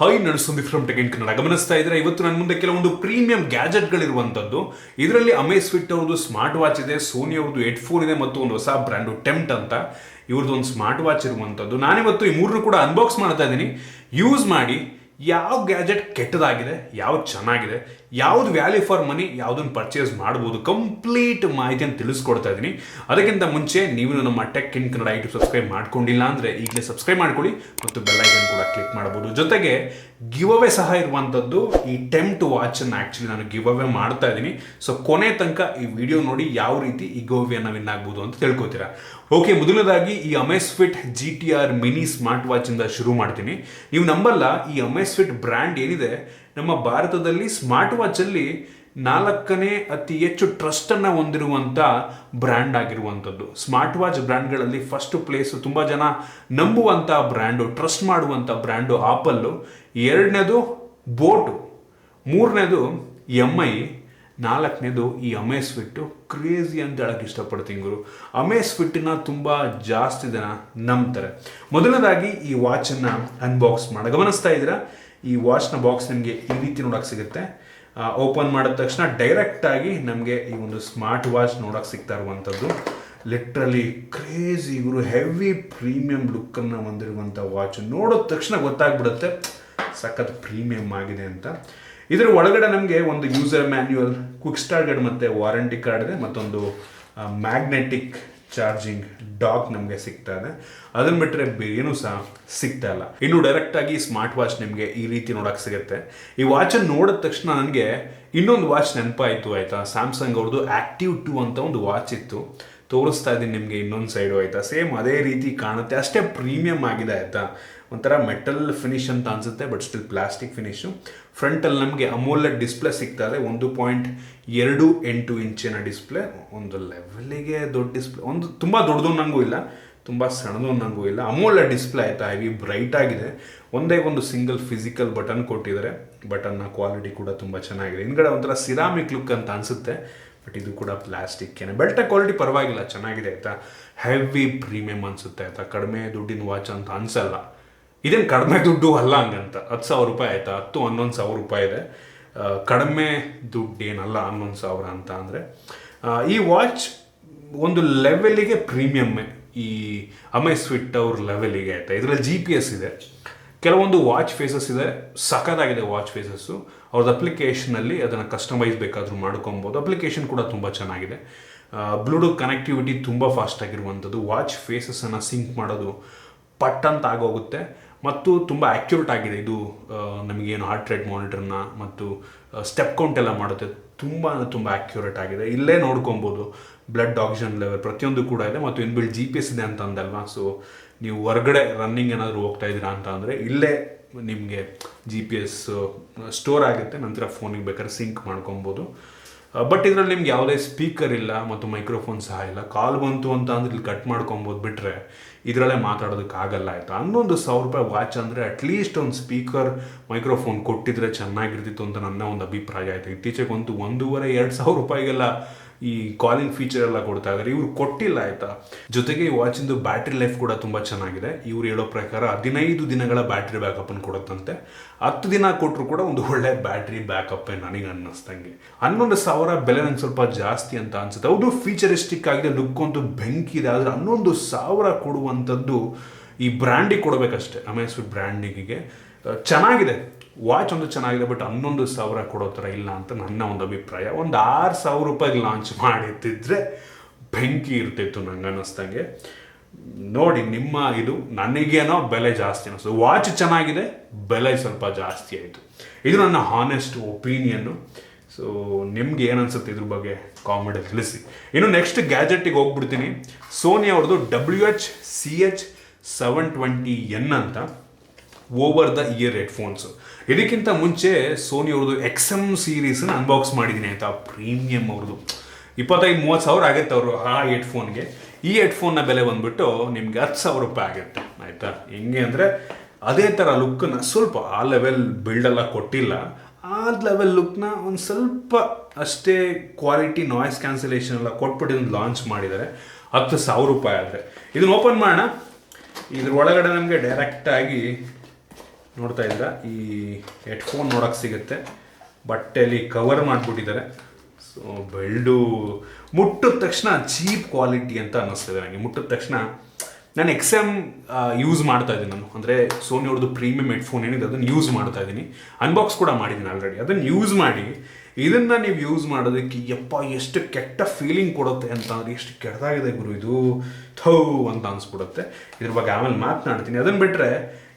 Hi ನಾನು from ಟೆಕೆಂಡ್ Kannada. ಗಮನಿಸ್ತಾ ಇದ್ರೆ ಇವತ್ತು ನನ್ನ ಮುಂದೆ ಕೆಲವೊಂದು ಪ್ರೀಮಿಯಂ ಗ್ಯಾಜೆಟ್ಗಳಿರುವಂಥದ್ದು ಇದರಲ್ಲಿ ಅಮೇಸ್ವಿಟ್ ಅವ್ರದ್ದು ಸ್ಮಾರ್ಟ್ ವಾಚ್ ಇದೆ ಸೋನಿ ಅವ್ರದ್ದು ಹೆಡ್ಫೋನ್ ಇದೆ ಮತ್ತು ಒಂದು ಹೊಸ ಬ್ರ್ಯಾಂಡು ಟೆಂಪ್ಟ್ ಅಂತ. ಇವ್ರದ್ದು ಒಂದು ಸ್ಮಾರ್ಟ್ ವಾಚ್ ಇರುವಂಥದ್ದು ನಾನಿವತ್ತು ಈ ಮೂರನ್ನು ಕೂಡ ಅನ್ಬಾಕ್ಸ್ ಮಾಡ್ತಾ ಇದ್ದೀನಿ. ಯೂಸ್ ಮಾಡಿ ಯಾವ ಗ್ಯಾಜೆಟ್ ಕೆಟ್ಟದಾಗಿದೆ ಯಾವ್ದು ಚೆನ್ನಾಗಿದೆ, ಯಾವ್ದು ವ್ಯಾಲ್ಯೂ ಫಾರ್ ಮನಿ ಯಾವುದನ್ನು ಪರ್ಚೇಸ್ ಮಾಡ್ಬೋದು ಕಂಪ್ಲೀಟ್ ಮಾಹಿತಿಯನ್ನು ತಿಳಿಸ್ಕೊಡ್ತಾ ಇದ್ದೀನಿ ಅದಕ್ಕಿಂತ ಮುಂಚೆ ನೀವು ನಮ್ಮ tech in Kannada YouTube subscribe ಮಾಡ್ಕೊಂಡಿಲ್ಲ ಅಂದರೆ ಈಗಲೇ ಸಬ್ಸ್ಕ್ರೈಬ್ ಮಾಡ್ಕೊಳ್ಳಿ ಮತ್ತು ಬೆಲ್ಲೈಕನ್ ಕೂಡ ಕ್ಲಿಕ್ ಮಾಡ್ಬೋದು. ಜೊತೆಗೆ ಗಿವ್ ಅವೇ ಸಹ ಇರುವಂಥದ್ದು ಈ ಟೆಂಪ್ಟ್ ವಾಚನ್ನು ಆ್ಯಕ್ಚುಲಿ ನಾನು ಗಿವ್ ಅವೇ ಮಾಡ್ತಾ ಇದ್ದೀನಿ ಸೊ ಕೊನೆ ತನಕ ಈ ವಿಡಿಯೋ ನೋಡಿ ಯಾವ ರೀತಿ ಈ ಗೋವಿಯನ್ನು ವಿನ್ ಆಗ್ಬೋದು ಅಂತ ತಿಳ್ಕೊತೀರಾ. ಓಕೆ, ಮೊದಲನೇದಾಗಿ ಈ Amazfit G T R mini smart ವಾಚಿಂದ ಶುರು ಮಾಡ್ತೀನಿ. ನೀವು ನಂಬಲ್ಲ, ಈ ಅಮೆಸ್ಫಿಟ್ ಬ್ರ್ಯಾಂಡ್ ಏನಿದೆ, ನಮ್ಮ ಭಾರತದಲ್ಲಿ ಸ್ಮಾರ್ಟ್ ವಾಚಲ್ಲಿ ನಾಲ್ಕನೇ ಅತಿ ಹೆಚ್ಚು ಟ್ರಸ್ಟನ್ನು ಹೊಂದಿರುವಂಥ ಬ್ರ್ಯಾಂಡ್ ಆಗಿರುವಂಥದ್ದು. ಸ್ಮಾರ್ಟ್ ವಾಚ್ ಬ್ರ್ಯಾಂಡ್ಗಳಲ್ಲಿ ಫಸ್ಟ್ ಪ್ಲೇಸು ತುಂಬ ಜನ ನಂಬುವಂಥ ಬ್ರ್ಯಾಂಡು ಟ್ರಸ್ಟ್ ಮಾಡುವಂಥ ಬ್ರ್ಯಾಂಡು ಆಪಲ್ಲು ಎರಡನೇದು ಬೋಟು ಮೂರನೇದು ಎಂ ಐ ನಾಲ್ಕನೇದು ಈ ಅಮೇಸ್ ಫಿಟ್ಟು ಕ್ರೇಜಿ ಅಂತ ಹೇಳಕ್ ಇಷ್ಟಪಡ್ತೀನಿ ಗುರು. ಅಮೇಸ್ ಫಿಟ್ಟಿನ ತುಂಬ ಜಾಸ್ತಿ ಜನ ನಂಬ್ತಾರೆ. ಮೊದಲನೇದಾಗಿ ಈ ವಾಚನ್ನು ಅನ್ಬಾಕ್ಸ್ ಮಾಡ. ಗಮನಿಸ್ತಾ ಇದ್ದೀರಾ? ಈ ವಾಚ್ನ ಬಾಕ್ಸ್ ನಿಮಗೆ ಈ ರೀತಿ ನೋಡೋಕೆ ಸಿಗುತ್ತೆ. ಓಪನ್ ಮಾಡಿದ ತಕ್ಷಣ ಡೈರೆಕ್ಟಾಗಿ ನಮಗೆ ಈ ಒಂದು ಸ್ಮಾರ್ಟ್ ವಾಚ್ ನೋಡೋಕೆ ಸಿಗ್ತಾ ಇರುವಂಥದ್ದು. ಲಿಟ್ರಲಿ ಕ್ರೇಜಿ ಇವರು ಹೆವಿ ಪ್ರೀಮಿಯಂ ಲುಕ್ಕನ್ನು ಹೊಂದಿರುವಂಥ ವಾಚ್ ನೋಡಿದ ತಕ್ಷಣ ಗೊತ್ತಾಗ್ಬಿಡುತ್ತೆ. ಸಖತ್ ಪ್ರೀಮಿಯಂ ಆಗಿದೆ ಅಂತ. ಇದರ ಒಳಗಡೆ ನಮಗೆ ಒಂದು ಯೂಸರ್ ಮ್ಯಾನ್ಯುಯಲ್ ಕ್ವಿಕ್ ಸ್ಟಾರ್ಟ್ ಮತ್ತು ವಾರಂಟಿ ಕಾರ್ಡ್ ಇದೆ, ಮತ್ತೊಂದು ಮ್ಯಾಗ್ನೆಟಿಕ್ ಚಾರ್ಜಿಂಗ್ ಡಾಕ್ ನಮಗೆ ಸಿಗ್ತಾ ಇದೆ. ಅದನ್ನ ಬಿಟ್ಟರೆ ಏನು ಸಹ ಸಿಗ್ತಾ ಇಲ್ಲ. ಇನ್ನು ಡೈರೆಕ್ಟ್ ಆಗಿ ಸ್ಮಾರ್ಟ್ ವಾಚ್ ನಿಮಗೆ ಈ ರೀತಿ ನೋಡೋಕೆ ಸಿಗುತ್ತೆ. ಈ ವಾಚನ್ನು ನೋಡಿದ ತಕ್ಷಣ ನನಗೆ ಇನ್ನೊಂದು ವಾಚ್ ನೆನಪಾಯಿತು, ಆಯಿತಾ? ಸ್ಯಾಮ್ಸಂಗ್ ಅವ್ರದ್ದು ಆ್ಯಕ್ಟಿವ್ ಟು ಅಂತ ಒಂದು ವಾಚ್ ಇತ್ತು. ತೋರಿಸ್ತಾ ಇದ್ದೀನಿ ನಿಮಗೆ ಇನ್ನೊಂದು ಸೈಡು ಆಯಿತಾ? ಸೇಮ್ ಅದೇ ರೀತಿ ಕಾಣುತ್ತೆ. ಅಷ್ಟೇ ಪ್ರೀಮಿಯಂ ಆಗಿದೆ, ಆಯಿತಾ? ಒಂಥರ ಮೆಟಲ್ ಫಿನಿಶ್ ಅಂತ ಅನ್ಸುತ್ತೆ ಬಟ್ ಸ್ಟಿಲ್ ಪ್ಲಾಸ್ಟಿಕ್ ಫಿನಿಶು ಫ್ರಂಟಲ್ಲಿ ನಮಗೆ ಅಮೂಲ್ಯ ಡಿಸ್ಪ್ಲೇ ಸಿಗ್ತಾ ಇದೆ. ಒಂದು ಪಾಯಿಂಟ್ ಎರಡು ಎಂಟು ಇಂಚಿನ ಡಿಸ್ಪ್ಲೇ. ಒಂದು ಲೆವೆಲ್ಲಿಗೆ ದೊಡ್ಡ ಡಿಸ್ಪ್ಲೇ. ಒಂದು ತುಂಬ ದೊಡ್ಡದು ನಂಗೂ ಇಲ್ಲ, ತುಂಬ ಸಣ್ಣದು ನಂಗೂ ಇಲ್ಲ. ಅಮೂಲ್ಯ ಡಿಸ್ಪ್ಲೇ ಆಯ್ತಾ? ಹೆವಿ ಬ್ರೈಟ್ ಆಗಿದೆ. ಒಂದೇ ಒಂದು ಸಿಂಗಲ್ ಫಿಸಿಕಲ್ ಬಟನ್ ಕೊಟ್ಟಿದ್ದಾರೆ. ಬಟನ್ನ ಕ್ವಾಲಿಟಿ ಕೂಡ ತುಂಬ ಚೆನ್ನಾಗಿದೆ. ಹಿಂದ್ಗಡೆ ಒಂಥರ ಸಿರಾಮಿಕ್ ಲುಕ್ ಅಂತ ಅನಿಸುತ್ತೆ. ಬಟ್ ಇದು ಕೂಡ ಪ್ಲಾಸ್ಟಿಕ್ ಏನೇ. ಬೆಲ್ಟ ಕ್ವಾಲಿಟಿ ಪರವಾಗಿಲ್ಲ. ಚೆನ್ನಾಗಿದೆ, ಆಯ್ತಾ? ಹೆವಿ ಪ್ರೀಮಿಯಂ ಅನಿಸುತ್ತೆ, ಆಯ್ತಾ? ಕಡಿಮೆ ದುಡ್ಡಿನ ವಾಚ್ ಅಂತ ಅನ್ಸಲ್ಲ. ಇದೇನು ಕಡಿಮೆ ದುಡ್ಡು ಅಲ್ಲ ಹಂಗಂತ. ಹತ್ತು ಸಾವಿರ ರೂಪಾಯಿ ಆಯಿತಾ? ಹತ್ತು, ಹನ್ನೊಂದು ಸಾವಿರ ರೂಪಾಯಿ ಇದೆ. ಕಡಿಮೆ ದುಡ್ಡು ಏನಲ್ಲ, ಹನ್ನೊಂದು ಸಾವಿರ ಅಂತ ಅಂದರೆ ಈ ವಾಚ್ ಒಂದು ಲೆವೆಲಿಗೆ ಪ್ರೀಮಿಯಮ್ಮೆ. ಈ ಅಮೆಸ್ವಿಟ್ ಅವ್ರ ಲೆವೆಲಿಗೆ ಆಯಿತಾ? ಇದರಲ್ಲಿ ಜಿ ಪಿ ಎಸ್ ಇದೆ. ಕೆಲವೊಂದು ವಾಚ್ ಫೇಸಸ್ ಇದೆ. ಸಖತ್ತಾಗಿದೆ ವಾಚ್ ಫೇಸಸ್ಸು. ಅವ್ರದ್ದು ಅಪ್ಲಿಕೇಶನಲ್ಲಿ ಅದನ್ನು ಕಸ್ಟಮೈಸ್ ಬೇಕಾದರೂ ಮಾಡ್ಕೊಬೋದು. ಅಪ್ಲಿಕೇಶನ್ ಕೂಡ ತುಂಬ ಚೆನ್ನಾಗಿದೆ. ಬ್ಲೂಟೂತ್ ಕನೆಕ್ಟಿವಿಟಿ ತುಂಬ ಫಾಸ್ಟ್ ಆಗಿರುವಂಥದ್ದು. ವಾಚ್ ಫೇಸಸನ್ನು ಸಿಂಕ್ ಮಾಡೋದು ಪಟ್ ಅಂತ ಆಗೋಗುತ್ತೆ ಮತ್ತು ತುಂಬ ಆ್ಯಕ್ಯುರೇಟ್ ಆಗಿದೆ ಇದು ನಮಗೇನು ಹಾರ್ಟ್ ರೇಟ್ ಮಾನಿಟರ್ನ ಮತ್ತು ಸ್ಟೆಪ್ ಕೌಂಟ್ ಎಲ್ಲ ಮಾಡುತ್ತೆ. ತುಂಬ ಅಂದರೆ ತುಂಬ ಆ್ಯಕ್ಯುರೇಟ್ ಆಗಿದೆ. ಇಲ್ಲೇ ನೋಡ್ಕೊಬೋದು. ಬ್ಲಡ್ ಆಕ್ಸಿಜನ್ ಲೆವೆಲ್ ಪ್ರತಿಯೊಂದು ಕೂಡ ಇದೆ ಮತ್ತು ಇನ್ಬಿಲ್ ಜಿ ಪಿ ಎಸ್ ಇದೆ ಅಂತ ಸೊ ನೀವು ಹೊರಗಡೆ ರನ್ನಿಂಗ್ ಏನಾದರೂ ಹೋಗ್ತಾ ಇದ್ದೀರಾ ಅಂತ ಅಂದರೆ ಇಲ್ಲೇ ನಿಮಗೆ ಜಿ ಪಿ ಎಸ್ ಸ್ಟೋರ್ ಆಗುತ್ತೆ. ನಂತರ ಫೋನಿಗೆ ಬೇಕಾದ್ರೆ ಸಿಂಕ್ ಮಾಡ್ಕೊಬೋದು. ಬಟ್ ಇದರಲ್ಲಿ ನಿಮ್ಗೆ ಯಾವುದೇ ಸ್ಪೀಕರ್ ಇಲ್ಲ ಮತ್ತು ಮೈಕ್ರೋಫೋನ್ ಸಹ ಇಲ್ಲ. ಕಾಲ್ ಬಂತು ಅಂತ ಅಂದ್ರೆ ಇಲ್ಲಿ ಕಟ್ ಮಾಡ್ಕೊಬೋದು ಬಿಟ್ಟರೆ ಇದರಲ್ಲೇ ಮಾತಾಡೋದಕ್ಕಾಗಲ್ಲ ಆಯಿತು? ಹನ್ನೊಂದು ಸಾವಿರ ರೂಪಾಯಿ ವಾಚ್ ಅಂದರೆ ಅಟ್ಲೀಸ್ಟ್ ಒಂದು ಸ್ಪೀಕರ್ ಮೈಕ್ರೋಫೋನ್ ಕೊಟ್ಟಿದ್ರೆ ಚೆನ್ನಾಗಿರ್ತಿತ್ತು ಅಂತ ನನ್ನ ಒಂದು ಅಭಿಪ್ರಾಯ ಆಯಿತು. ಇತ್ತೀಚೆಗೆ ಒಂದು ಒಂದೂವರೆ, ಎರಡು ಸಾವಿರ ರೂಪಾಯಿಗೆಲ್ಲ ಈ ಕಾಲಿಂಗ್ ಫೀಚರ್ ಎಲ್ಲ ಕೊಡ್ತಾ ಇದ್ದಾರೆ ಇವ್ರು ಕೊಟ್ಟಿಲ್ಲ ಆಯ್ತಾ? ಜೊತೆಗೆ ಈ ವಾಚಿಂದು ಬ್ಯಾಟ್ರಿ ಲೈಫ್ ಕೂಡ ತುಂಬ ಚೆನ್ನಾಗಿದೆ. ಇವ್ರು ಹೇಳೋ ಪ್ರಕಾರ ಹದಿನೈದು ದಿನಗಳ ಬ್ಯಾಟ್ರಿ ಬ್ಯಾಕಪ್ಪನ್ನು ಕೊಡುತ್ತಂತೆ. ಹತ್ತು ದಿನ ಕೊಟ್ಟರು ಕೂಡ ಒಂದು ಒಳ್ಳೆ ಬ್ಯಾಟ್ರಿ ಬ್ಯಾಕಪ್ ನನಗೆ ಅನ್ನಿಸ್ತಂಗೆ ಹನ್ನೊಂದು ಸಾವಿರ ಬೆಲೆ ನಂಗೆ ಸ್ವಲ್ಪ ಜಾಸ್ತಿ ಅಂತ ಅನ್ಸುತ್ತೆ. ಹೌದು ಫೀಚರಿಸ್ಟಿಕ್ ಆಗಿದೆ ಲುಕ್ ಅಂತೂ ಬೆಂಕಿ ಇದೆ, ಆದರೆ ಹನ್ನೊಂದು ಸಾವಿರ ಕೊಡುವಂಥದ್ದು ಈ ಬ್ರ್ಯಾಂಡಿಗೆ ಕೊಡಬೇಕಷ್ಟೇ. ಅಮೆಸ್ವಿಟ್ ಬ್ರ್ಯಾಂಡಿಗೆ ಚೆನ್ನಾಗಿದೆ. ವಾಚ್ ಒಂದು ಚೆನ್ನಾಗಿದೆ ಬಟ್ ಹನ್ನೊಂದು ಸಾವಿರ ಕೊಡೋ ಥರ ಇಲ್ಲ ಅಂತ ನನ್ನ ಒಂದು ಅಭಿಪ್ರಾಯ. ಒಂದು ಆರು ಸಾವಿರ ರೂಪಾಯಿಗೆ ಲಾಂಚ್ ಮಾಡಿದ್ದಿದ್ರೆ ಬೆಂಕಿ ಇರ್ತಿತ್ತು ನಂಗೆ ಅನ್ನಿಸ್ದಂಗೆ. ನೋಡಿ, ನಿಮ್ಮ ಇದು ನನಗೇನೋ ಬೆಲೆ ಜಾಸ್ತಿ ಅನ್ನಿಸ್ತು. ವಾಚ್ ಚೆನ್ನಾಗಿದೆ, ಬೆಲೆ ಸ್ವಲ್ಪ ಜಾಸ್ತಿ ಆಯಿತು. ಇದು ನನ್ನ ಹಾನೆಸ್ಟ್ ಒಪೀನಿಯನ್ನು ಸೊ ನಿಮ್ಗೆ ಏನು ಅನ್ಸುತ್ತೆ ಇದ್ರ ಬಗ್ಗೆ ಕಾಮೆಂಟ್ ತಿಳಿಸಿ. ಇನ್ನು ನೆಕ್ಸ್ಟ್ ಗ್ಯಾಜೆಟಿಗೆ ಹೋಗ್ಬಿಡ್ತೀನಿ. ಸೋನಿ ಅವ್ರದ್ದು W H C H seven twenty N ಅಂತ. ಓವರ್ ದ ಇಯರ್ ಹೆಡ್ಫೋನ್ಸ್ ಇದಕ್ಕಿಂತ ಮುಂಚೆ ಸೋನಿ ಅವ್ರದ್ದು ಎಕ್ಸ್ ಎಂ ಸೀರೀಸ್ನ ಅನ್ಬಾಕ್ಸ್ ಮಾಡಿದ್ದೀನಿ ಆಯಿತಾ? ಪ್ರೀಮಿಯಂ ಅವ್ರದ್ದು. ಇಪ್ಪತ್ತೈದು, ಮೂವತ್ತು ಸಾವಿರ ಆಗುತ್ತೆ ಅವರು ಆ ಹೆಡ್ಫೋನ್ಗೆ ಈ ಹೆಡ್ಫೋನ್ನ ಬೆಲೆ ಬಂದುಬಿಟ್ಟು ನಿಮಗೆ ಹತ್ತು ಸಾವಿರ ರೂಪಾಯಿ ಆಗುತ್ತೆ, ಆಯಿತಾ? ಹೆಂಗೆ ಅಂದರೆ ಅದೇ ಥರ ಲುಕ್ಕನ್ನ ಸ್ವಲ್ಪ ಆ ಲೆವೆಲ್ ಬಿಲ್ಡೆಲ್ಲ ಕೊಟ್ಟಿಲ್ಲ. ಆ ಲೆವೆಲ್ ಲುಕ್ನ ಒಂದು ಸ್ವಲ್ಪ ಅಷ್ಟೇ ಕ್ವಾಲಿಟಿ ನಾಯ್ಸ್ ಕ್ಯಾನ್ಸಲೇಷನ್ ಎಲ್ಲ ಕೊಟ್ಬಿಟ್ಟು ಲಾಂಚ್ ಮಾಡಿದ್ದಾರೆ. ಹತ್ತು ಸಾವಿರ ರೂಪಾಯಿ ಆದರೆ. ಇದನ್ನು ಓಪನ್ ಮಾಡೋಣ. ಇದ್ರ ಒಳಗಡೆ ನಮಗೆ ಡೈರೆಕ್ಟಾಗಿ ನೋಡ್ತಾ ಇದ್ದೀರಾ? ಈ ಹೆಡ್ಫೋನ್ ನೋಡೋಕ್ಕೆ ಸಿಗುತ್ತೆ. ಬಟ್ಟೆಯಲ್ಲಿ ಕವರ್ ಮಾಡಿಬಿಟ್ಟಿದ್ದಾರೆ. ಸೊ ಬೆಲ್ಡು ಮುಟ್ಟಿದ ತಕ್ಷಣ ಚೀಪ್ ಕ್ವಾಲಿಟಿ ಅಂತ ಅನ್ನಿಸ್ತದೆ ನನಗೆ ಮುಟ್ಟಿದ ತಕ್ಷಣ ನಾನು ಎಕ್ಸ್ ಎಂ ಯೂಸ್ ಮಾಡ್ತಾ ಇದ್ದೀನಿ ನಾನು. ಅಂದರೆ ಸೋನಿ ಅವ್ರದ್ದು ಪ್ರೀಮಿಯಂ ಹೆಡ್ಫೋನ್ ಏನಿದೆ, ಅದನ್ನು ಯೂಸ್ ಮಾಡ್ತಾ ಇದ್ದೀನಿ. ಅನ್ಬಾಕ್ಸ್ ಕೂಡ ಮಾಡಿದ್ದೀನಿ ಆಲ್ರೆಡಿ ಅದನ್ನು ಯೂಸ್ ಮಾಡಿ, ಇದನ್ನು ನೀವು ಯೂಸ್ ಮಾಡೋದಕ್ಕೆ ಯಪ್ಪ, ಎಷ್ಟು ಕೆಟ್ಟ ಫೀಲಿಂಗ್ ಕೊಡುತ್ತೆ ಅಂತ ಅಂದರೆ, ಎಷ್ಟು ಕೆಟ್ಟದಾಗಿದೆ ಗುರು ಇದು. ಥೌ ಅಂತ ಅನಿಸ್ಬಿಡುತ್ತೆ. ಇದ್ರ ಬಗ್ಗೆ ಆಮೇಲೆ ಮಾತನಾಡ್ತೀನಿ. ಅದನ್ನು ಬಿಟ್ಟರೆ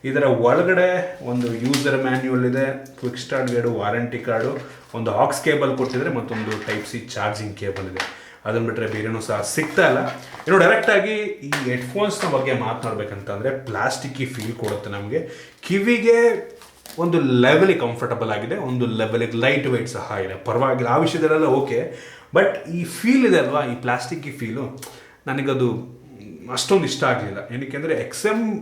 ಇದರ ಒಳಗಡೆ ಒಂದು ಯೂಸರ್ ಮ್ಯಾನ್ಯುವಲ್ ಇದೆ ಕ್ವಿಕ್ ಸ್ಟಾರ್ಟ್ ಗೇಡು ವಾರಂಟಿ ಕಾರ್ಡು ಒಂದು ಆಕ್ಸ್ ಕೇಬಲ್ ಕೊಟ್ಟಿದ್ರೆ ಮತ್ತೊಂದು ಟೈಪ್ ಸಿ ಚಾರ್ಜಿಂಗ್ ಕೇಬಲ್ ಇದೆ. ಅದನ್ನ ಬಿಟ್ಟರೆ ಬೇರೆನೂ ಸಹ ಸಿಗ್ತಾ ಇಲ್ಲ. ಇನ್ನು ಡೈರೆಕ್ಟಾಗಿ ಈ ಹೆಡ್ಫೋನ್ಸ್ನ ಬಗ್ಗೆ ಮಾತನಾಡ್ಬೇಕಂತಂದರೆ ಪ್ಲಾಸ್ಟಿಕ್ಕಿ ಫೀಲ್ ಕೊಡುತ್ತೆ ನಮಗೆ. ಕಿವಿಗೆ ಒಂದು ಲೆವೆಲಿಗೆ ಕಂಫರ್ಟಬಲ್ ಆಗಿದೆ, ಒಂದು ಲೆವೆಲಿಗೆ ಲೈಟ್ ವೆಯ್ಟ್ ಸಹ ಇದೆ. ಪರವಾಗಿಲ್ಲ, ಆ ವಿಷಯದಲ್ಲೆಲ್ಲ ಓಕೆ ಬಟ್ ಈ ಫೀಲ್ ಇದೆ ಅಲ್ವಾ? ಈ ಪ್ಲಾಸ್ಟಿಕ್ಕಿ ಫೀಲು ನನಗದು ಅಷ್ಟೊಂದು ಇಷ್ಟ ಆಗಲಿಲ್ಲ. ಏನಕ್ಕೆ ಅಂದರೆ ಎಕ್ಸ್ ಎಂ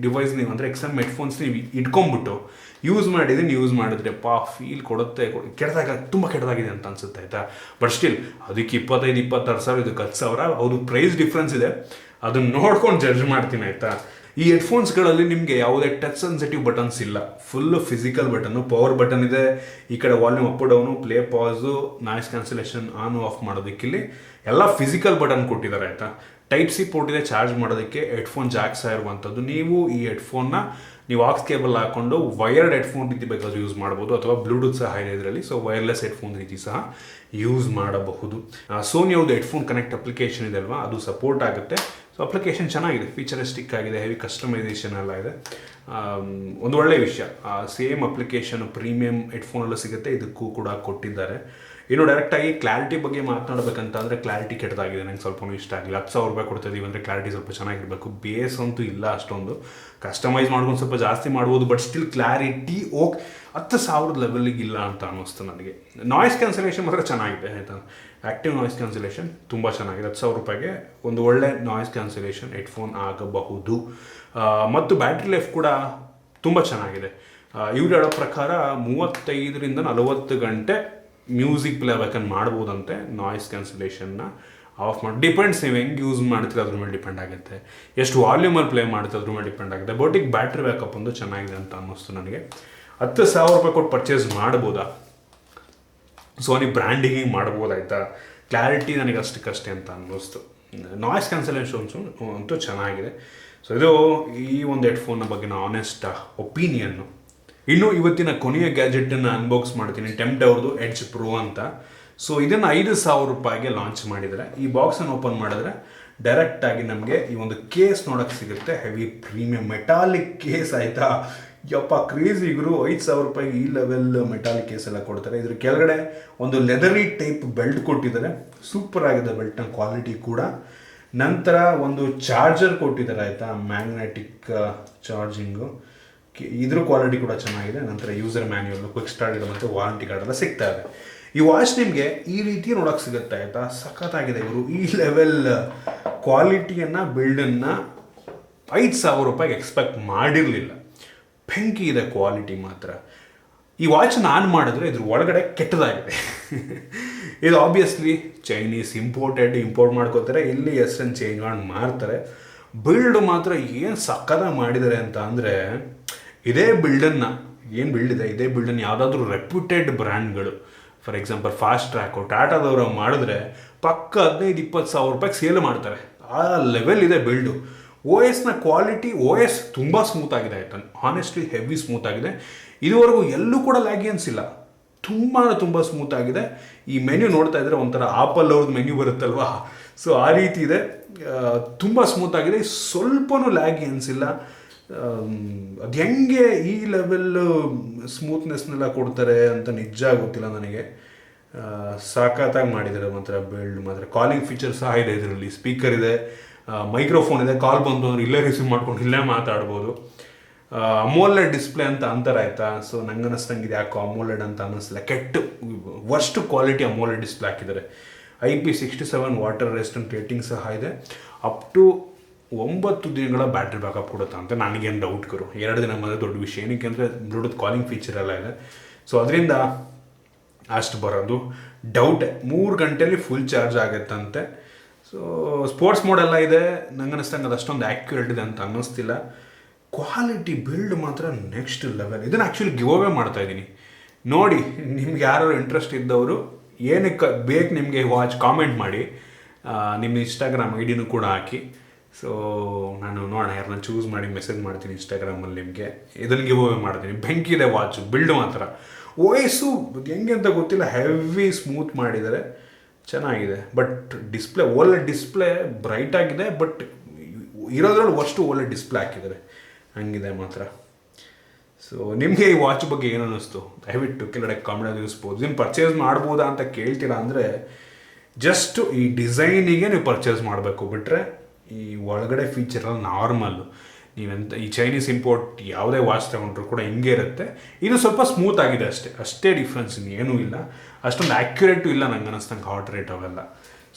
ಡಿವೈಸ್ ನೀವು, ಅಂದರೆ ಎಕ್ಸ್ ಎಂ ಹೆಡ್ಫೋನ್ಸ್ ನೀವು ಇಟ್ಕೊಂಡ್ಬಿಟ್ಟು ಯೂಸ್ ಮಾಡಿದ್ದೀನಿ ಯೂಸ್ ಮಾಡಿದ್ರೆ ಪಾ ಫೀಲ್ ಕೊಡುತ್ತೆ, ಕೊಡ್- ಕೆಟ್ಟದಾಗ ತುಂಬ ಕೆಟ್ಟದಾಗಿದೆ ಅಂತ ಅನ್ಸುತ್ತೆ, ಆಯಿತಾ? ಬಟ್ ಸ್ಟಿಲ್ ಅದಕ್ಕೆ ಇಪ್ಪತ್ತೈದು, ಇಪ್ಪತ್ತಾರು ಸಾವಿರ, ಇದಕ್ಕೆ ಹತ್ತು ಸಾವಿರ ಅವ್ರದ್ದು ಪ್ರೈಸ್ ಡಿಫ್ರೆನ್ಸ್ ಇದೆ. ಅದನ್ನ ನೋಡ್ಕೊಂಡು ಜಡ್ಜ್ ಮಾಡ್ತೀನಿ, ಆಯಿತಾ? ಈ ಹೆಡ್ಫೋನ್ಸ್ಗಳಲ್ಲಿ ನಿಮಗೆ ಯಾವುದೇ ಟಚ್ ಸೆನ್ಸಿಟಿವ್ ಬಟನ್ಸ್ ಇಲ್ಲ. Full physical button power button ಇದೆ. ಈ ಕಡೆ volume up down play pause noise cancellation on off ಮಾಡೋದಕ್ಕಿಲ್ಲಿ ಎಲ್ಲ ಫಿಸಿಕಲ್ ಬಟನ್ ಕೊಟ್ಟಿದ್ದಾರೆ, ಆಯಿತಾ? ಟೈಪ್ ಸಿ ಪೋರ್ಟ್ ಇದೆ ಚಾರ್ಜ್ ಮಾಡೋದಕ್ಕೆ ಹೆಡ್ಫೋನ್ ಜಾಕ್ಸ್ ಇರುವಂಥದ್ದು. ನೀವು ಈ ಹೆಡ್ಫೋನ್ನ ನೀವು ಆಕ್ಸ್ ಕೇಬಲ್ ಹಾಕೊಂಡು ವೈರ್ಡ್ ಹೆಡ್ಫೋನ್ ರೀತಿ ಬೇಕಾದ್ರೂ ಯೂಸ್ ಮಾಡ್ಬೋದು, ಅಥವಾ ಬ್ಲೂಟೂತ್ ಸಹ ಇದೆ ಇದರಲ್ಲಿ. ಸೊ ವೈರ್ಲೆಸ್ ಹೆಡ್ಫೋನ್ ರೀತಿ ಸಹ ಯೂಸ್ ಮಾಡಬಹುದು. ಸೋನಿ ಅವ್ರದ್ದು ಹೆಡ್ಫೋನ್ ಕನೆಕ್ಟ್ ಅಪ್ಲಿಕೇಶನ್ ಇದೆ ಅಲ್ವಾ? ಅದು ಸಪೋರ್ಟ್ ಆಗುತ್ತೆ. ಸೊ ಅಪ್ಲಿಕೇಶನ್ ಚೆನ್ನಾಗಿದೆ ಫೀಚರಿಸ್ಟಿಕ್ ಆಗಿದೆ ಹೆವಿ ಕಸ್ಟಮೈಸೇಷನ್ ಎಲ್ಲ ಇದೆ. ಒಂದು ಒಳ್ಳೆಯ ವಿಷಯ. ಸೇಮ್ ಅಪ್ಲಿಕೇಶನ್ ಪ್ರೀಮಿಯಂ ಹೆಡ್ಫೋನಲ್ಲೂ ಸಿಗುತ್ತೆ. ಇದಕ್ಕೂ ಕೂಡ ಕೊಟ್ಟಿದ್ದಾರೆ. ಇನ್ನು ಡೈರೆಕ್ಟಾಗಿ ಕ್ಲಾರಿಟಿ ಬಗ್ಗೆ ಮಾತನಾಡಬೇಕಂತ ಅಂದರೆ ಕ್ಲಾರಿಟಿ ಕೆಟ್ಟದಾಗಿದೆ. ನಂಗೆ ಸ್ವಲ್ಪ ಇಷ್ಟ ಆಗಲಿಲ್ಲ ಹತ್ತು ಸಾವಿರ ರೂಪಾಯಿ ಕೊಡ್ತಿದ್ದೀವಿ ಅಂದರೆ ಕ್ಲಾರಿಟಿ ಸ್ವಲ್ಪ ಚೆನ್ನಾಗಿರಬೇಕು. ಬೇಸ್ ಅಂತೂ ಇಲ್ಲ ಅಷ್ಟೊಂದು. ಕಸ್ಟಮೈಸ್ ಮಾಡ್ಕೊಂಡು ಸ್ವಲ್ಪ ಜಾಸ್ತಿ ಮಾಡ್ಬೋದು ಬಟ್ ಸ್ಟಿಲ್ ಕ್ಲಾರಿಟಿ ಓಕ್ ಹತ್ತು ಸಾವಿರದ ಲೆವೆಲಿಗೆ ಇಲ್ಲ ಅಂತ ಅನ್ನಿಸ್ತು ನನಗೆ. ನಾಯ್ಸ್ ಕ್ಯಾನ್ಸಲೇಷನ್ ಮಾತ್ರ ಚೆನ್ನಾಗಿದೆ, ಆಯಿತಾ? ಆ್ಯಕ್ಟಿವ್ ನಾಯ್ಸ್ ಕ್ಯಾನ್ಸಲೇಷನ್ ತುಂಬ ಚೆನ್ನಾಗಿದೆ. ಹತ್ತು ಸಾವಿರ ರೂಪಾಯಿಗೆ ಒಂದು ಒಳ್ಳೆ ನಾಯ್ಸ್ ಕ್ಯಾನ್ಸಲೇಷನ್ ಹೆಡ್ಫೋನ್ ಆಗಬಹುದು. ಮತ್ತು ಬ್ಯಾಟ್ರಿ ಲೈಫ್ ಕೂಡ ತುಂಬ ಚೆನ್ನಾಗಿದೆ. ಇವ್ರು ಹೇಳೋ ಪ್ರಕಾರ ಮೂವತ್ತೈದರಿಂದ ನಲವತ್ತು ಗಂಟೆ ಮ್ಯೂಸಿಕ್ ಪ್ಲೇ ಪ್ಲೇಬ್ಯಾಕನ್ನು ಮಾಡ್ಬೋದಂತೆ ನಾಯ್ಸ್ ಕ್ಯಾನ್ಸಲೇಷನ್ನ ಆಫ್ ಮಾಡಿ ಡಿಪೆಂಡ್ಸ್ ನೀವು ಹೆಂಗೆ ಯೂಸ್ ಮಾಡ್ತೀರ ಅದ್ರ ಮೇಲೆ ಡಿಪೆಂಡ್ ಆಗುತ್ತೆ. ಎಷ್ಟು ವಾಲ್ಯೂಮಲ್ಲಿ ಪ್ಲೇ ಮಾಡ್ತೀರ ಅದ್ರ ಮೇಲೆ ಡಿಪೆಂಡ್ ಆಗುತ್ತೆ. ಬಟ್ ಈಗ ಬ್ಯಾಟ್ರಿ ಬ್ಯಾಕಪ್ ಒಂದು ಚೆನ್ನಾಗಿದೆ ಅಂತ ಅನ್ನಿಸ್ತು ನನಗೆ. ಹತ್ತು ಸಾವಿರ ರೂಪಾಯಿ ಕೊಟ್ಟು ಪರ್ಚೇಸ್ ಮಾಡ್ಬೋದಾ? Sony branding ಮಾಡ್ಬೋದಾಯ್ತಾ? ಕ್ಲಾರಿಟಿ ನನಗೆ ಅಷ್ಟಕ್ಕಷ್ಟೇ ಅಂತ ಅನ್ನಿಸ್ತು. ನಾಯ್ಸ್ ಕ್ಯಾನ್ಸಲೇಷನ್ಸು ಅಂತೂ ಚೆನ್ನಾಗಿದೆ. ಸೊ ಇದು ಈ ಒಂದು ಹೆಡ್ಫೋನ್ನ ಬಗ್ಗೆ ಆನೆಸ್ಟ್ ಒಪಿನಿಯನ್ನು ಇನ್ನು ಇವತ್ತಿನ ಕೊನೆಯ ಗ್ಯಾಜೆಟನ್ನು ಅನ್ಬಾಕ್ಸ್ ಮಾಡ್ತೀನಿ. ಟೆಂಪ್ಟ್ ಅವ್ರದ್ದು ಎಡ್ಜ್ ಪ್ರೋ ಅಂತ. ಸೊ ಇದನ್ನು ಐದು ಸಾವಿರ ರೂಪಾಯಿಗೆ ಲಾಂಚ್ ಮಾಡಿದರೆ, ಈ ಬಾಕ್ಸನ್ನು ಓಪನ್ ಮಾಡಿದ್ರೆ ಡೈರೆಕ್ಟಾಗಿ ನಮಗೆ ಈ ಒಂದು ಕೇಸ್ ನೋಡೋಕ್ಕೆ ಸಿಗುತ್ತೆ. ಹೆವಿ ಪ್ರೀಮಿಯಂ ಮೆಟಾಲಿಕ್ ಕೇಸ್ ಆಯಿತಾ? ಯಪ್ಪ ಕ್ರೇಜ್ ಇಗರು ಐದು ಸಾವಿರ ರೂಪಾಯಿಗೆ ಈ ಲೆವೆಲ್ ಮೆಟಾಲಿಕ್ ಕೇಸ್ ಎಲ್ಲ ಕೊಡ್ತಾರೆ. ಇದ್ರ ಕೆಳಗಡೆ ಒಂದು ಲೆದರಿ ಟೈಪ್ ಬೆಲ್ಟ್ ಕೊಟ್ಟಿದ್ದಾರೆ. ಸೂಪರ್ ಆಗಿದೆ ಬೆಲ್ಟ್ನ ಕ್ವಾಲಿಟಿ ಕೂಡ. ನಂತರ ಒಂದು ಚಾರ್ಜರ್ ಕೊಟ್ಟಿದ್ದಾರೆ, ಆಯಿತಾ? ಮ್ಯಾಗ್ನೆಟಿಕ್ ಚಾರ್ಜಿಂಗು ಇದ್ರ ಕ್ವಾಲಿಟಿ ಕೂಡ ಚೆನ್ನಾಗಿದೆ. ನಂತರ ಯೂಸರ್ ಮ್ಯಾನ್ಯೂಲ್ ಕ್ವಿಕ್ ಸ್ಟಾರ್ಟ್ ಮತ್ತು ವಾರಂಟಿ ಕಾರ್ಡ್ ಎಲ್ಲ ಸಿಗ್ತಾ ಇದೆ. ಈ ವಾಚ್ ನಿಮಗೆ ಈ ರೀತಿ ನೋಡೋಕೆ ಸಿಗುತ್ತೆ, ಆಯಿತಾ? ಸಖತ್ತಾಗಿದೆ ಇವರು ಈ ಲೆವೆಲ್ ಕ್ವಾಲಿಟಿಯನ್ನು ಬಿಲ್ಡನ್ನು ಐದು ಸಾವಿರ ರೂಪಾಯಿಗೆ ಎಕ್ಸ್ಪೆಕ್ಟ್ ಮಾಡಿರಲಿಲ್ಲ. ಬೆಂಕಿ ಇದೆ ಕ್ವಾಲಿಟಿ ಮಾತ್ರ. ಈ ವಾಚ್ ನಾನು ಮಾಡಿದ್ರೆ ಇದ್ರ ಒಳಗಡೆ ಕೆಟ್ಟದಾಗಿದೆ. ಇದು ಆಬ್ವಿಯಸ್ಲಿ ಚೈನೀಸ್ ಇಂಪೋರ್ಟೆಡ್ ಇಂಪೋರ್ಟ್ ಮಾಡ್ಕೋತಾರೆ. ಇಲ್ಲಿ ಹೆಸರನ್ನು ಚೇಂಜ್ ಮಾಡಿ ಮಾರ್ತಾರೆ ಬಿಲ್ಡ್ ಮಾತ್ರ ಏನು ಸಕ್ಕದ ಮಾಡಿದ್ದಾರೆ ಅಂತ ಅಂದರೆ, ಇದೇ ಬಿಲ್ಡನ್ನು ಏನು ಬಿಲ್ಡ್ ಇದೆ? ಇದೇ ಬಿಲ್ಡನ್ನು ಯಾವುದಾದ್ರೂ ರೆಪ್ಯೂಟೆಡ್ ಬ್ರ್ಯಾಂಡ್ಗಳು ಫಾರ್ ಎಕ್ಸಾಂಪಲ್ ಫಾಸ್ಟ್ ಟ್ರ್ಯಾಕು ಟಾಟಾದವರು ಮಾಡಿದ್ರೆ ಪಕ್ಕ ಹದಿನೈದು, ಇಪ್ಪತ್ತು ಸಾವಿರ ರೂಪಾಯಿಗೆ ಸೇಲ್ ಮಾಡ್ತಾರೆ. ಆ ಲೆವೆಲ್ ಇದೆ ಬಿಲ್ಡು ಓ ಎಸ್ನ ಕ್ವಾಲಿಟಿ ಓ ಎಸ್ ತುಂಬ ಸ್ಮೂತ್ ಆಗಿದೆ, ಆಯ್ತಾನೆ. ಹಾನೆಸ್ಟ್ಲಿ ಹೆವಿ ಸ್ಮೂತ್ ಆಗಿದೆ. ಇದುವರೆಗೂ ಎಲ್ಲೂ ಕೂಡ ಲ್ಯಾಗಿ ಅನಿಸಿಲ್ಲ ತುಂಬ ತುಂಬ ಸ್ಮೂತ್ ಆಗಿದೆ. ಈ ಮೆನ್ಯು ನೋಡ್ತಾ ಇದ್ರೆ ಒಂಥರ ಆಪಲ್ ಅವ್ರದ್ದು ಮೆನ್ಯು ಬರುತ್ತಲ್ವಾ? ಸೊ ಆ ರೀತಿ ಇದೆ. ತುಂಬ ಸ್ಮೂತ್ ಆಗಿದೆ. ಸ್ವಲ್ಪನೂ ಲ್ಯಾಗಿ ಅನಿಸಿಲ್ಲ ಅದು ಹೆಂಗೆ ಈ ಲೆವೆಲ್ಲು ಸ್ಮೂತ್ನೆಸ್ನೆಲ್ಲ ಕೊಡ್ತಾರೆ ಅಂತ ನಿಜ ಗೊತ್ತಿಲ್ಲ ನನಗೆ. ಸಾಕಾತಾಗಿ ಮಾಡಿದ್ದಾರೆ ಮಾತ್ರ ಬಿಲ್ಡ್ ಮಾತ್ರ. ಕಾಲಿಂಗ್ ಫೀಚರ್ ಸಹ ಇದೆ ಇದರಲ್ಲಿ. ಸ್ಪೀಕರ್ ಇದೆ. ಮೈಕ್ರೋಫೋನ್ ಇದೆ ಕಾಲ್ ಬಂತು ಅಂದ್ರೆ ಇಲ್ಲೇ ರಿಸೀವ್ ಮಾಡ್ಕೊಂಡು ಇಲ್ಲೇ ಮಾತಾಡ್ಬೋದು. ಅಮೋಲೆಡ್ ಡಿಸ್ಪ್ಲೇ ಅಂತ ಅಂತಾರೆ ಆಯ್ತಾ? ಸೊ ನಂಗೆ ಅನ್ನಿಸ್ದಂಗೆ ಇದು, ಯಾಕೋ ಅಮೋಲೆಡ್ ಅಂತ ಅನ್ನಿಸ್ಲಿಲ್ಲ ಕೆಟ್ಟ ವರ್ಸ್ಟ್ ಕ್ವಾಲಿಟಿ ಅಮೋಲೆಡ್ ಡಿಸ್ಪ್ಲೇ ಹಾಕಿದ್ದಾರೆ. I P sixty seven water resistant rating ಸಹ ಇದೆ. ಅಪ್ ಟು ಒಂಬತ್ತು ದಿನಗಳ ಬ್ಯಾಟ್ರಿ ಬ್ಯಾಕಪ್ ಕೊಡುತ್ತೆ ಅಂತ ನನಗೇನು ಡೌಟ್ ಕರು ಎರಡು ದಿನ ಮೇಲೆ ದೊಡ್ಡ ವಿಷಯ. ಏನಕ್ಕೆ ಅಂದರೆ ಬ್ಲೂಟೂತ್ ಕಾಲಿಂಗ್ ಫೀಚರ್ ಎಲ್ಲ ಇದೆ. ಸೊ ಅದರಿಂದ ಅಷ್ಟು ಬರೋದು. ಡೌಟೆ ಮೂರು ಗಂಟೆಯಲ್ಲಿ ಫುಲ್ ಚಾರ್ಜ್ ಆಗುತ್ತಂತೆ. ಸೊ ಸ್ಪೋರ್ಟ್ಸ್ ಮೋಡೆಲ್ಲ ಇದೆ. ನಂಗೆ ಅನ್ನಿಸ್ತಂಗೆ ಅದು ಅಷ್ಟೊಂದು ಆ್ಯಕ್ಯುರೇಟ್ ಇದೆ ಅಂತ ಅನ್ನಿಸ್ತಿಲ್ಲ. ಕ್ವಾಲಿಟಿ ಬಿಲ್ಡ್ ಮಾತ್ರ ನೆಕ್ಸ್ಟ್ ಲೆವೆಲ್ ಇದನ್ನು ಆ್ಯಕ್ಚುಲಿ ಗಿವ್ ಅವೇ ಮಾಡ್ತಾ ಇದ್ದೀನಿ ನೋಡಿ, ನಿಮ್ಗೆ ಯಾರು ಇಂಟ್ರೆಸ್ಟ್ ಇದ್ದವರು, ಏನಕ್ಕೆ ಬೇಕು ನಿಮಗೆ ವಾಚ್ ಕಾಮೆಂಟ್ ಮಾಡಿ. ನಿಮ್ಮ ಇನ್ಸ್ಟಾಗ್ರಾಮ್ ಐ ಡಿನೂ ಕೂಡ ಹಾಕಿ. ಸೊ ನಾನು ನೋಡೋಣ ಯಾರನ್ನ ಚೂಸ್ ಮಾಡಿ ಮೆಸೇಜ್ ಮಾಡ್ತೀನಿ ಇನ್ಸ್ಟಾಗ್ರಾಮಲ್ಲಿ ನಿಮಗೆ. ಇದನ್ನು ಗಿವ್ ಅವೇ ಮಾಡ್ತೀನಿ. ಬೆಂಕಿ ಇದೆ ವಾಚು ಬಿಲ್ಡ್ ಮಾತ್ರ. ವಯಸ್ಸು, ಹೆಂಗೆ ಅಂತ ಗೊತ್ತಿಲ್ಲ ಹೆವಿ ಸ್ಮೂತ್ ಮಾಡಿದ್ದಾರೆ. ಚೆನ್ನಾಗಿದೆ. ಬಟ್ ಡಿಸ್ಪ್ಲೇ ಒಳ್ಳೆ ಡಿಸ್ಪ್ಲೇ ಬ್ರೈಟ್ ಆಗಿದೆ ಬಟ್ ಇರೋದ್ರಲ್ಲಿ ಅಷ್ಟು ಒಳ್ಳೆ ಡಿಸ್ಪ್ಲೇ ಹಾಕಿದ್ದಾರೆ. ಹಂಗಿದೆ ಮಾತ್ರ. ಸೊ ನಿಮಗೆ ಈ ವಾಚ್ ಬಗ್ಗೆ ಏನು ಅನ್ನಿಸ್ತು? ದಯವಿಟ್ಟು ಕೆಲಡೆ ಕಾಮೆಂಟ್ ಯೂಸ್ಬೋದು ನೀವು ಪರ್ಚೇಸ್ ಮಾಡ್ಬೋದಾ ಅಂತ ಕೇಳ್ತೀರಾ ಅಂದರೆ ಜಸ್ಟ್ ಈ ಡಿಸೈನಿಗೆ ನೀವು ಪರ್ಚೇಸ್ ಮಾಡಬೇಕು. ಬಿಟ್ಟರೆ ಈ ಒಳಗಡೆ ಫೀಚರಲ್ಲಿ ನಾರ್ಮಲ್ಲು ನೀವೆಂತ ಈ ಚೈನೀಸ್ ಇಂಪೋರ್ಟ್ ಯಾವುದೇ ವಾಚ್ ತಗೊಂಡ್ರು ಕೂಡ ಹಿಂಗೆ ಇರುತ್ತೆ. ಇದು ಸ್ವಲ್ಪ ಸ್ಮೂತ್ ಆಗಿದೆ ಅಷ್ಟೇ. ಅಷ್ಟೇ ಡಿಫ್ರೆನ್ಸ್ ಏನೂ ಇಲ್ಲ. ಅಷ್ಟೊಂದು ಆ್ಯಕ್ಯುರೇಟು ಇಲ್ಲ ನಂಗೆ ಅನ್ನಿಸ್ತಂಗೆ ಹಾರ್ಟ್ ರೇಟ್ ಅವೆಲ್ಲ.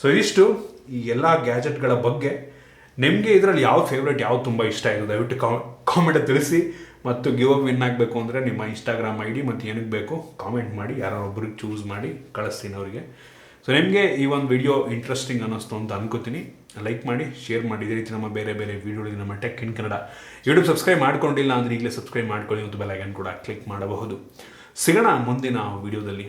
ಸೊ ಇಷ್ಟು ಈ ಎಲ್ಲ ಗ್ಯಾಜೆಟ್ಗಳ ಬಗ್ಗೆ. ನಿಮಗೆ ಇದರಲ್ಲಿ ಯಾವ ಫೇವ್ರೇಟ್ ಯಾವ್ದು ತುಂಬ ಇಷ್ಟ ಆಯಿತು ದಯವಿಟ್ಟು ಕಾಮೆಂಟ್ ತಿಳಿಸಿ. ಮತ್ತು ಗಿವ್ ಅಪ್ ವಿನ್ ಆಗಬೇಕು ಅಂದರೆ ನಿಮ್ಮ ಇನ್ಸ್ಟಾಗ್ರಾಮ್ ಐ ಡಿ ಮತ್ತು ಏನಕ್ಕೆ ಬೇಕು? ಕಾಮೆಂಟ್ ಮಾಡಿ. ಯಾರೋ ಒಬ್ರಿಗೆ ಚೂಸ್ ಮಾಡಿ. ಕಳಿಸ್ತೀನಿ ಅವರಿಗೆ. ಸೊ ನಿಮಗೆ ಈ ಒಂದು ವಿಡಿಯೋ ಇಂಟ್ರೆಸ್ಟಿಂಗ್ ಅನ್ನಿಸ್ತು ಅಂತ ಅನ್ಕೋತೀನಿ. ಲೈಕ್ ಮಾಡಿ ಶೇರ್ ಮಾಡಿ. ಇದೇ ರೀತಿ ನಮ್ಮ ಬೇರೆ ಬೇರೆ ವೀಡಿಯೋಗಳಿಗೆ ನಮ್ಮ tech in Kannada YouTube subscribe ಮಾಡ್ಕೊಂಡಿಲ್ಲ ಅಂದರೆ ಈಗಲೇ ಸಬ್ಸ್ಕ್ರೈಬ್ ಮಾಡ್ಕೊಳ್ಳಿ ಮತ್ತು ಬೆಲೈಕನ್ ಕೂಡ ಕ್ಲಿಕ್ ಮಾಡಬಹುದು. ಸಿಗೋಣ ಮುಂದಿನ ವಿಡಿಯೋದಲ್ಲಿ